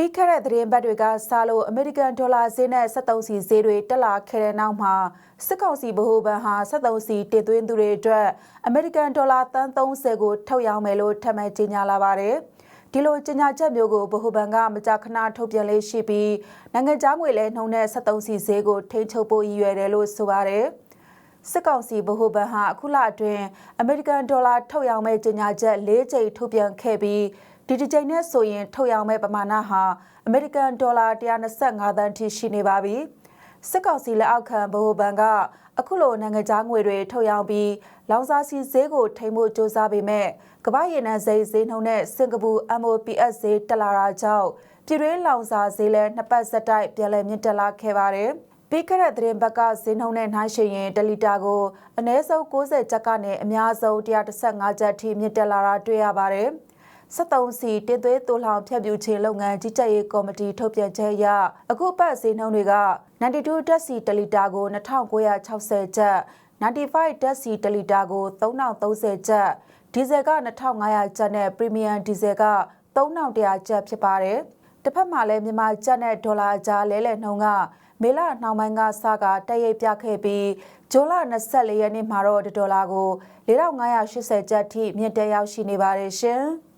ပြီးခဲ့တဲ့သတင်းပတ်တွေကစလို့အမေရိကန်ဒေါ်လာဈေးနဲ့73စီဈေးတွေတက်လာခဲ့တဲ့နောက်မှာစစ်ကောင်စီဗဟိုဘဏ်ဟာ73စီတင်သွင်းသူတွေအတွက်အမေရိကန်ဒေါ်လာတန်30ကိုထုတ်ရောင်းမယ်လို့ထပ်မံကြေညာလာပါတယ်။ဒီလိုကြေညာချက်မျိုးကိုဗဟိုဘဏ်ကမကြာခဏထုတ်ပြန်လေးရှိပြီးနိုင်ငံခြားငွေလဲနှုန်းနဲ့73စီဈေးကိုထိန်းချုပ်ဖို့ရည်ရွယ်တယ်လို့ဆိုပါတယ်။စစ်ကောင်စီဗဟိုဘဏ်ဟာအခုလအတွင်းအမေရိကန်ဒေါ်လာထုတ်ရောင်းမဲ့ကြေညာချက်၄ကြိမ်ထုတ်ပြန်ခဲ့ပြီး ဒီဒီကြိမ်နဲ့ဆိုရင်ထုတ်ရောင်းမဲ့ပမာဏဟာအမေရိကန်ဒေါ်လာ125သန်းထိရှိနေပါပြီစစ်ကောင်စီလက်အောက်ခံဗဟိုဘဏ်ကအခုလိုနိုင်ငံခြားငွေတွေထုတ်ရောင်းပြီးလောင်စာဆီဈေးကိုထိန်းဖို့စ조사ပေမဲ့ကမ္ဘာရေနံဈေးဈေးနှုန်းနဲ့စင်ကာပူ MOPS ဈေးတက်လာတာကြောင့်ပြည်တွင်းလောင်စာဈေးလည်းနှစ်ပတ်ဆက်တိုက်ပြန်လည်မြင့်တက်လာခဲ့ပါတယ်ပြီးခဲ့တဲ့သတင်းဘက်ကဈေးနှုန်းနဲ့နှိုင်းယှဉ်ရင်1လီတာကိုအနည်းဆုံး60ကျပ်ကနေအများဆုံး115ကျပ်ထိမြင့်တက်လာတာတွေ့ရပါတယ်။ 73စီတင်သွေးတူလောင်ဖြတ်ပြူခြင်းလုပ်ငန်းကြီးကြပ်ရေးကော်မတီထုတ်ပြန်ချက်အရအခုပတ်ဈေးနှုန်းတွေက92ဓာတ်စီ1လီတာကို2960ကျပ်95ဓာတ်စီ1လီတာကို3030ကျပ်ဒီဇယ်က2500ကျပ်နဲ့ပရီမီယံဒီဇယ်က3100ကျပ်ဖြစ်ပါတယ်တစ်ဖက်မှာလည်းမြန်မာကျပ်နဲ့ဒေါ်လာကြားလဲလှယ်နှုန်းကမေလနှောင်းပိုင်းကစကတက်ရိပ်ပြခဲ့ပြီးဂျိုလာ24ရက်နေ့မှာတော့ဒေါ်လာကို4580ကျပ်ထိမြင့်တက်ရောက်ရှိနေပါတယ်ရှင်။